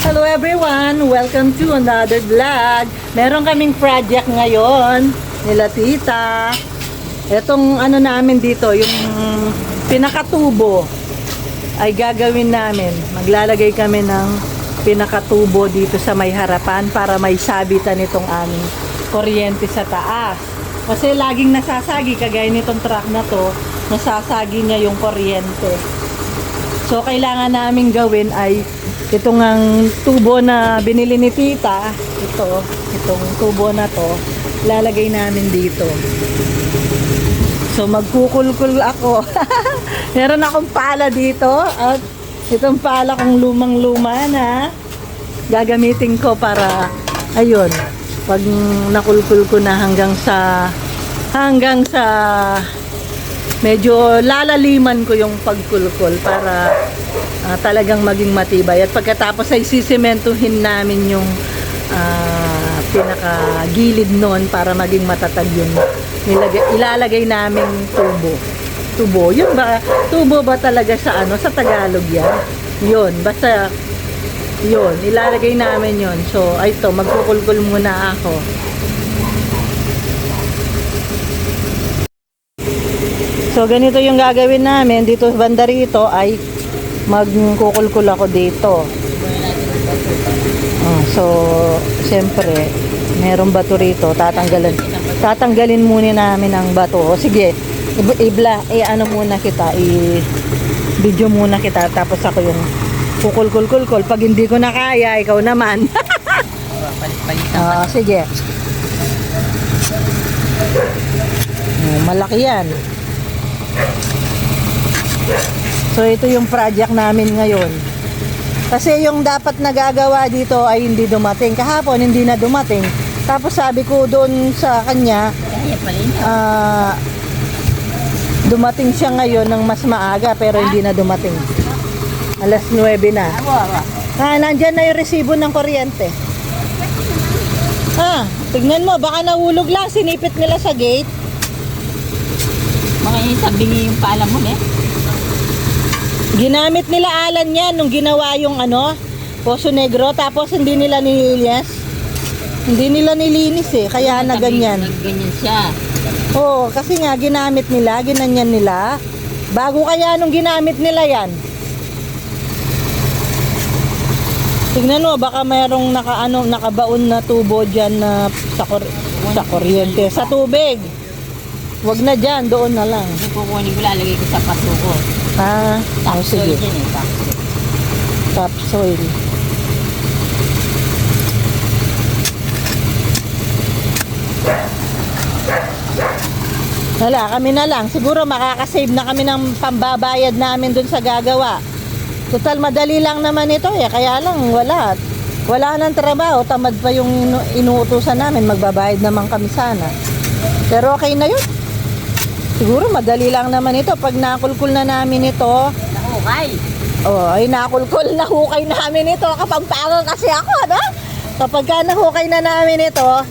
Hello everyone! Welcome to another vlog. Meron kaming project ngayon nila tita. Itong ano namin dito, yung pinakatubo ay gagawin namin. Maglalagay kami ng pinakatubo dito sa may harapan para may sabitan itong aming kuryente sa taas. Kasi laging nasasagi, kagaya nitong truck na to, nasasagi niya yung kuryente. So, kailangan namin gawin ay itong ang tubo na binili ni tita, ito, itong tubo na to, lalagay namin dito. So, magkukulkul ako. Meron akong pala dito at itong pala kong lumang-luma na gagamitin ko para, ayun, pag nakulkul ko na hanggang sa, hanggang sa medyo lalaliman ko yung pagkulkol para ah, talagang maging matibay. At pagkatapos ay sisimentuhin namin yung ah, pinaka-gilid nun para maging matatag yung nilagay, ilalagay namin tubo. Tubo. Yun ba? Tubo ba talaga sa ano? Sa Tagalog yan? Yun. Basta yun. Ilalagay namin yun. So, ay to, magkukulkul muna ako. So ganito yung gagawin namin dito banda rito ay magkukulkul ako dito. Oh, so siyempre merong bato rito tatanggalan tatanggalin muna namin ang bato. O sige, i- ibla eh ano muna kita i video muna kita tapos ako yung kukulkul-kulkul pag hindi ko na kaya ikaw naman. Ah, sige. Oh, malaki yan. So ito yung project namin ngayon. Kasi yung dapat nagagawa dito ay hindi dumating. Kahapon hindi na dumating. Tapos sabi ko doon sa kanya, ah, dumating siya ngayon ng mas maaga pero hindi na dumating. Alas 9 na. Ah, nandyan na yung resibo ng kuryente. Ah, tignan mo, baka nahulog lang, sinipit nila sa gate. Mga yun, sabi yung paalam mo, eh. Ginamit nila alan yan nung ginawa yung ano, Poso Negro, tapos hindi nila nilinis. Hindi nila nilinis eh, kaya na ganyan. Ganyan siya. Oo, kasi nga ginamit nila, ginanyan nila. Bago kaya nung ginamit nila yan. Tignan mo, baka mayroong naka, ano, nakabaon na tubo dyan na sa, kur- sa kuryente, sa tubig. Wag na dyan, doon na lang. Yung kukunin ko, lalagay ko sa paso ko. Ah, oh, sige. yun eh, tapos. Topsoil. Wala, kami na lang. Siguro makakasave na kami ng pambabayad namin dun sa gagawa. Total, madali lang naman ito eh. Kaya lang, wala. Wala nang trabaho. Tamad pa yung inu- inuutusan namin. Magbabayad naman kami sana. Pero okay na yun. Siguro madali lang naman ito. Pag nakulkul na namin ito, Nakukay. Oh, ay nakulkul na hukay namin ito. Kapampangan kasi ako, no? Kapag ka nahukay na namin ito,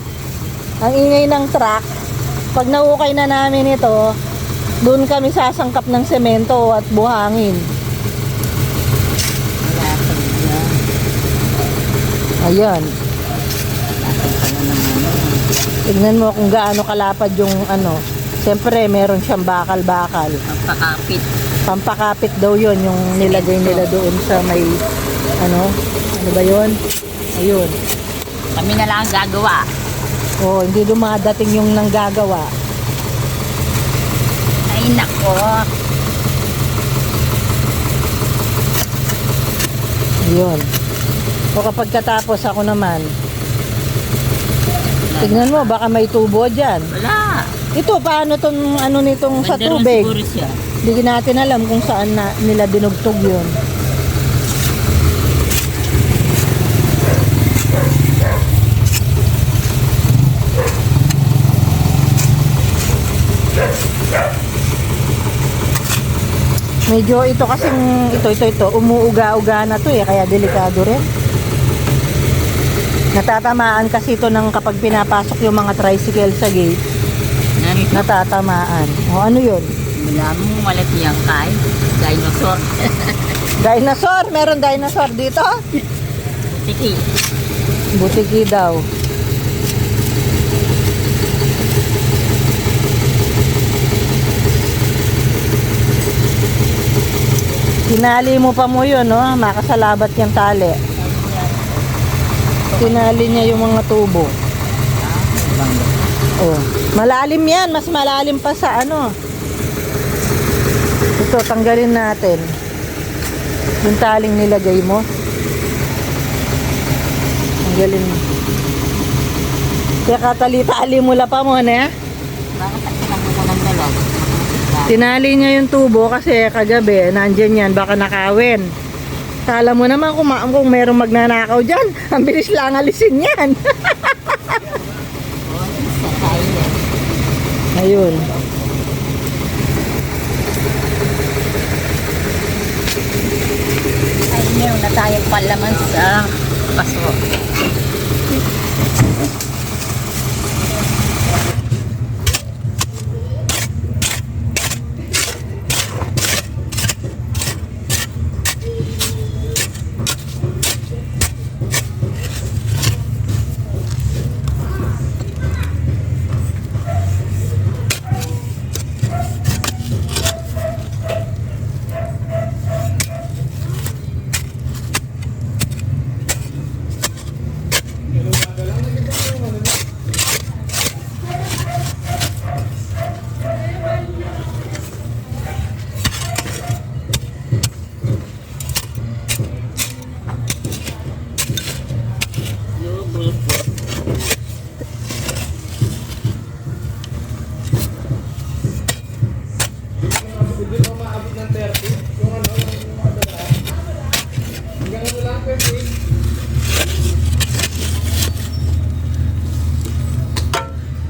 ang ingay ng truck, pag nahukay na namin ito, doon kami sasangkap ng semento at buhangin. Wala pa niya. Ayan. Tignan mo kung gaano kalapad yung ano. Siyempre, meron siyang bakal-bakal. Ang pakapit. Pampakapit daw yon yung nilagay nila doon sa may, ano, ano ba yon? Ayun. Kami na lang ang gagawa. Oh, hindi dumadating yung nanggagawa. Ay, nako. Yun. O kapag katapos ako naman, tignan mo, baka may tubo dyan. Wala. Ito, paano tong ano nitong sa Bandaron tubig? siguro siya. Hindi natin alam kung saan na, nila dinugtog yun. Medyo ito kasing ito ito ito umuuga-uga na to eh kaya delikado rin. Natatamaan kasi ito ng kapag pinapasok yung mga tricycle sa gate. Natatamaan. O ano yun? Wala mo malaki ang kay. Dinosaur. Dinosaur, meron dinosaur dito? Tiki. Butiki daw. Tinali mo pa mo yun, no? Makasalabat yung tali. Tinali niya yung mga tubo. Oh, malalim yan. Mas malalim pa sa ano. Ito, tanggalin natin. Yung taling nilagay mo. Tanggalin mo. Kaya katali-tali pa mo. Bakit ang pinang mo dalag? Tinali niya yung tubo kasi kagabi, nandyan yan, baka nakawin. Kala mo naman kung, kung merong magnanakaw dyan, ang bilis lang alisin yan. Sa tayo. Ayun. Ay, meron na tayong palaman sa paso.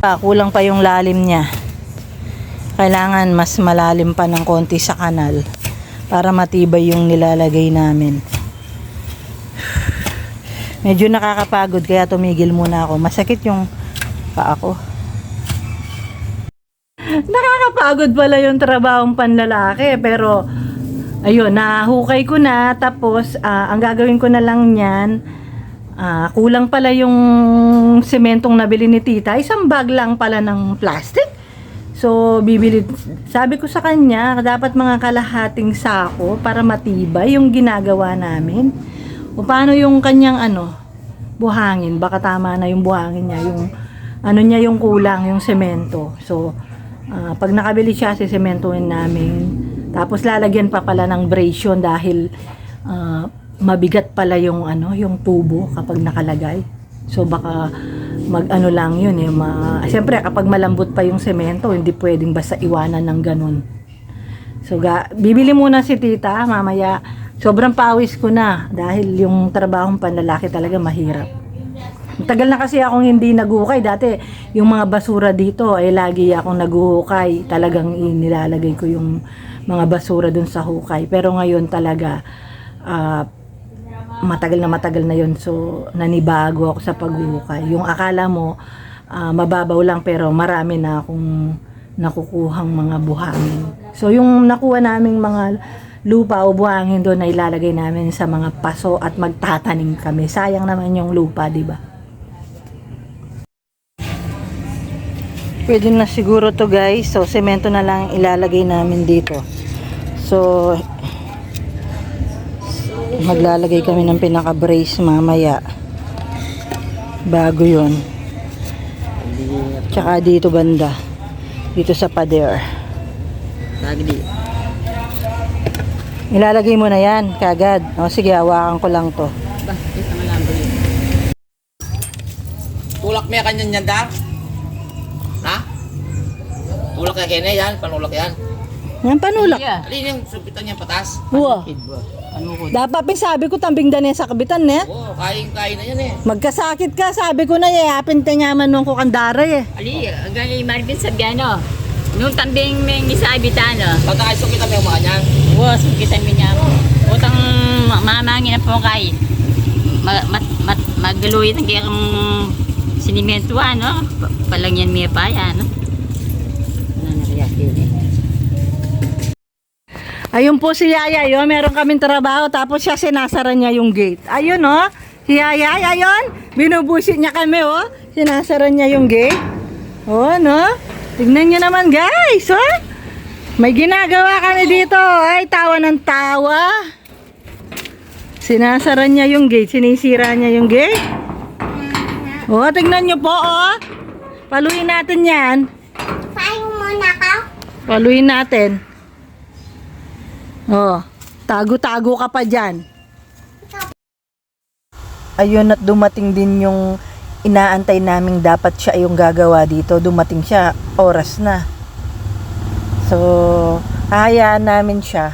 Ah, kulang pa yung lalim niya. Kailangan mas malalim pa ng konti sa kanal para matibay yung nilalagay namin. Medyo nakakapagod kaya tumigil muna ako. Masakit yung paa ko. Nakakapagod pala yung trabahong panlalaki pero ayun, nahukay ko na tapos ah, ang gagawin ko na lang niyan Ah, kulang pala yung sementong nabili ni tita. Isang bag lang pala ng plastic. So, bibili, sabi ko sa kanya, dapat mga kalahating sako para matibay yung ginagawa namin. O paano yung kanyang ano, buhangin. Baka tama na yung buhangin niya, yung ano niya yung kulang, yung semento. So, ah, pag nakabili siya, sisementoin namin. Tapos lalagyan pa pala ng bration dahil ah, mabigat pala yung ano, yung tubo kapag nakalagay. So baka mag ano lang yun eh. Ma, Siyempre kapag malambot pa yung semento, hindi pwedeng basta iwanan ng ganun. So ga, bibili muna si tita mamaya. Sobrang pawis ko na dahil yung trabahong panlalaki talaga mahirap. Tagal na kasi akong hindi naguhukay. Dati, yung mga basura dito, ay lagi akong naguhukay. Talagang inilalagay ko yung mga basura dun sa hukay. Pero ngayon talaga, ah, matagal na matagal na yon So, nanibago ako sa paghuhukay. Yung akala mo, ah, mababaw lang pero marami na akong nakukuhang mga buhangin. So, yung nakuha naming mga lupa o buhangin doon na ilalagay namin sa mga paso at magtatanim kami. Sayang naman yung lupa, di ba? Pwede na siguro to guys. So, semento na lang ilalagay namin dito. So, maglalagay kami ng pinaka-brace mamaya. Bago yon Tsaka dito banda. Dito sa pader. Lagi. Ilalagay mo na yan, kagad. O sige, hawakan ko lang to. Tulak mo yan kanyan yan da? Ha? Tulak yan kene yan, panulak yan. Yan, panulak. Alin yung supitan niyan patas? Wow. Ano ko? Dapat pa sabi ko, tambing dane sa kabitan, ne? Oo, kain-kain na yan eh. Magkasakit ka, sabi ko na, yapin tinyaman nung kukandara eh. Ali, ang galing Marvin Sabiano. Nung tambing may misabitano. Pagka kayo kita may umakan yan. Wow, sukitan mo niya. Utang mamangin na po kay. Mag, mat, mat, magaluit ang kaya kong sinimento ano. Pa- Palangyan miya pa yan. No? Ayun po si Yaya, yun, meron kaming trabaho, tapos siya sinasara niya yung gate. Ayun, no? Si Yayay, ayun. Binubusit niya kami, oh. Sinasara niya yung gate. Oh, no? Tignan niyo naman, guys, oh. May ginagawa kami dito. Ay, tawa ng tawa. Sinasara niya yung gate. Sinisira niya yung gate. Oh, tignan niyo po, oh. Paluin natin yan. Paano muna ka? Paluin natin. Oh, tago-tago ka pa dyan. Ayun at dumating din yung inaantay naming dapat siya yung gagawa dito. Dumating siya, oras na. So, hahayaan namin siya.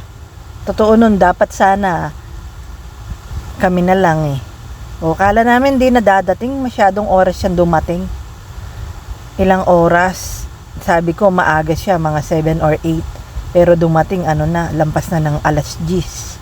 Totoo nun, dapat sana kami na lang eh. O, kala namin di na dadating, masyadong oras siyang dumating. Ilang oras. Sabi ko, maaga siya, mga 7 or 8. Pero dumating, ano na, lampas na ng alas 10.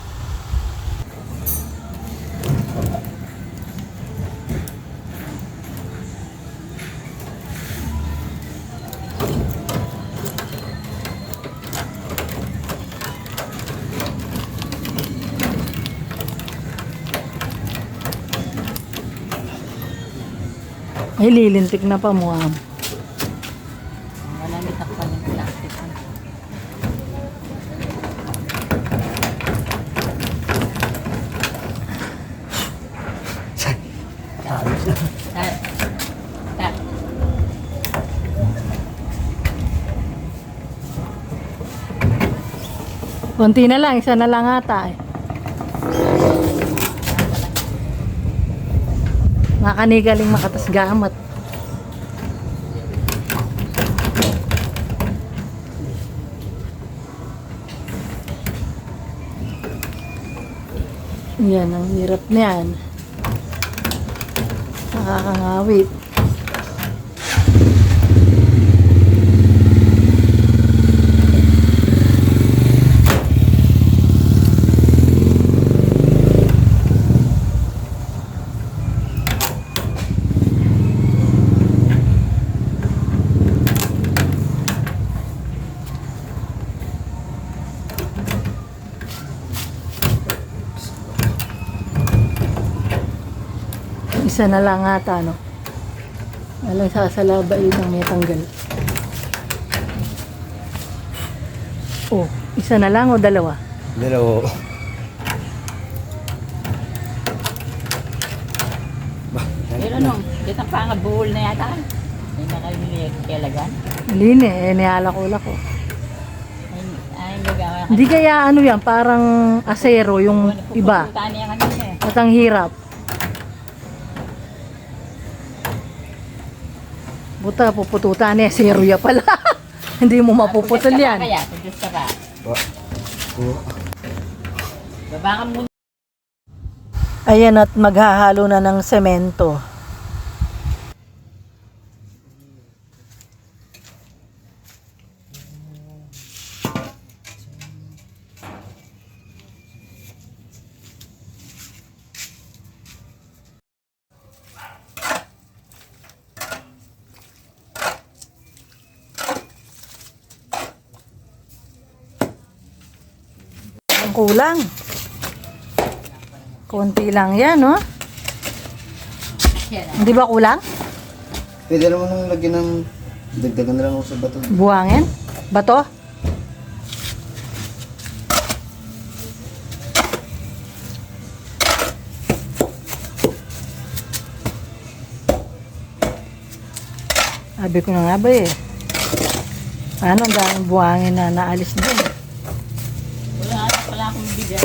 Ay, lilintik na pa mo. ah. Wala may takpan ng plastic. Ta- ta- Konti na lang, isa na lang ata eh. Makanigaling makatas gamat. Yan, ang hirap niyan. Nakakangawit. Isa na lang ata, no? Walang sasalaba yun ang may tanggal. Oh, isa na lang o dalawa? Dalawa. Pero nung, dito pa nga buhol na yata. Hindi na kayo nilagyan. Hindi na, eh, niala-kula ko. Ka. Hindi kaya ano yan, parang asero yung iba. Eh. At ang hirap. Buta, pupututan eh. Asero ya pala. Hindi mo mapuputol yan. Kaya, suggest ka. Baba muna. Ayan at maghahalo na ng semento. Kulang. Konti lang yan, no? Yan. Hindi ba kulang? Pwede naman nung lagyan ng dagdagan na lang ako sa bato. Buhangin? Bato? Sabi ko na nga ba eh. Ano, ang daming buhangin na naalis din. Wala akong bigay.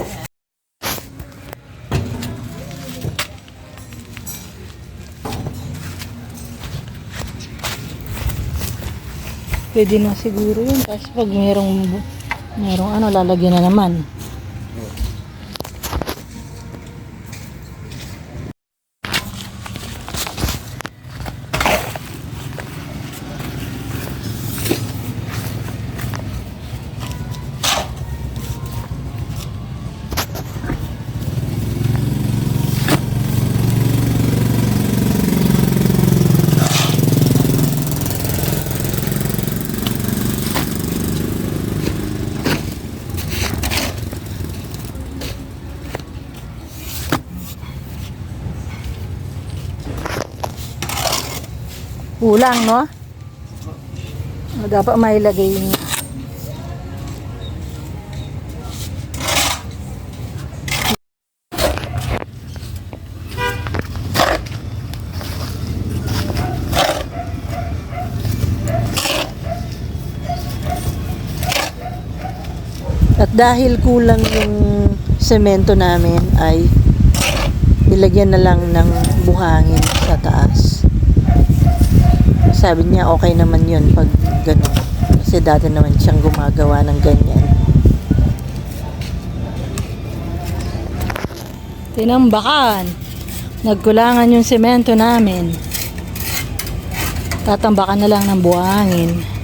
Pwede na siguro yun. Kasi pag merong, merong ano, lalagyan na naman. Kulang, no? Dapat mailagay niya. At dahil kulang yung semento namin ay nilagyan na lang ng buhangin. Sabi niya okay naman yun pag gano'n. Kasi dati naman siyang gumagawa ng ganyan. Tinambakan. Nagkulangan yung semento namin. Tatambakan na lang ng buhangin.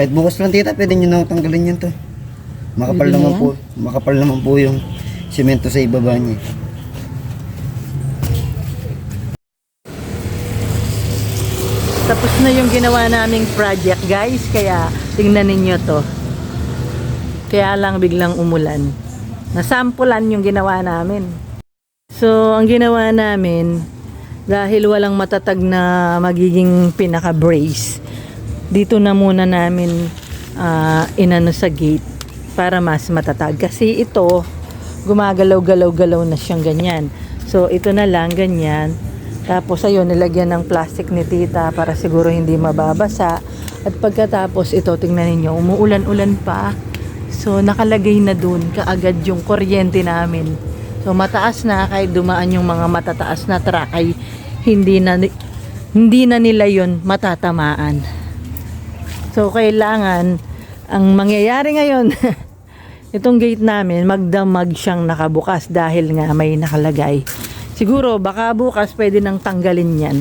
Kahit bukas lang tita, pwede nyo nang tanggalin yan to. Makapal Pwede na naman yan? po. Makapal naman po yung simento sa ibaba niya. Tapos na yung ginawa naming project guys, kaya tingnan ninyo to. Kaya lang biglang umulan. Nasampulan yung ginawa namin. So, ang ginawa namin, dahil walang matatag na magiging pinaka-brace, dito na muna namin ah, inano sa gate para mas matatag. Kasi ito, gumagalaw-galaw-galaw na siyang ganyan. So, ito na lang, ganyan. Tapos, ayun, nilagyan ng plastic ni tita para siguro hindi mababasa. At pagkatapos, ito, tingnan ninyo, umuulan-ulan pa. So, nakalagay na dun kaagad yung kuryente namin. So, mataas na, kahit dumaan yung mga matataas na truck, ay hindi na, hindi na nila yon matatamaan. So, kailangan, ang mangyayari ngayon, itong gate namin, magdamag siyang nakabukas dahil nga may nakalagay. Siguro, baka bukas pwede nang tanggalin yan.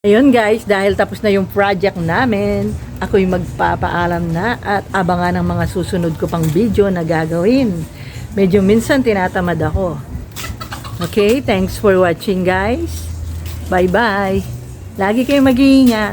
Ayun guys, dahil tapos na yung project namin, ako'y magpapaalam na at abangan ang mga susunod ko pang video na gagawin. Medyo minsan tinatamad ako. Okay, thanks for watching guys. Bye-bye. Lagi kayong mag-iingat.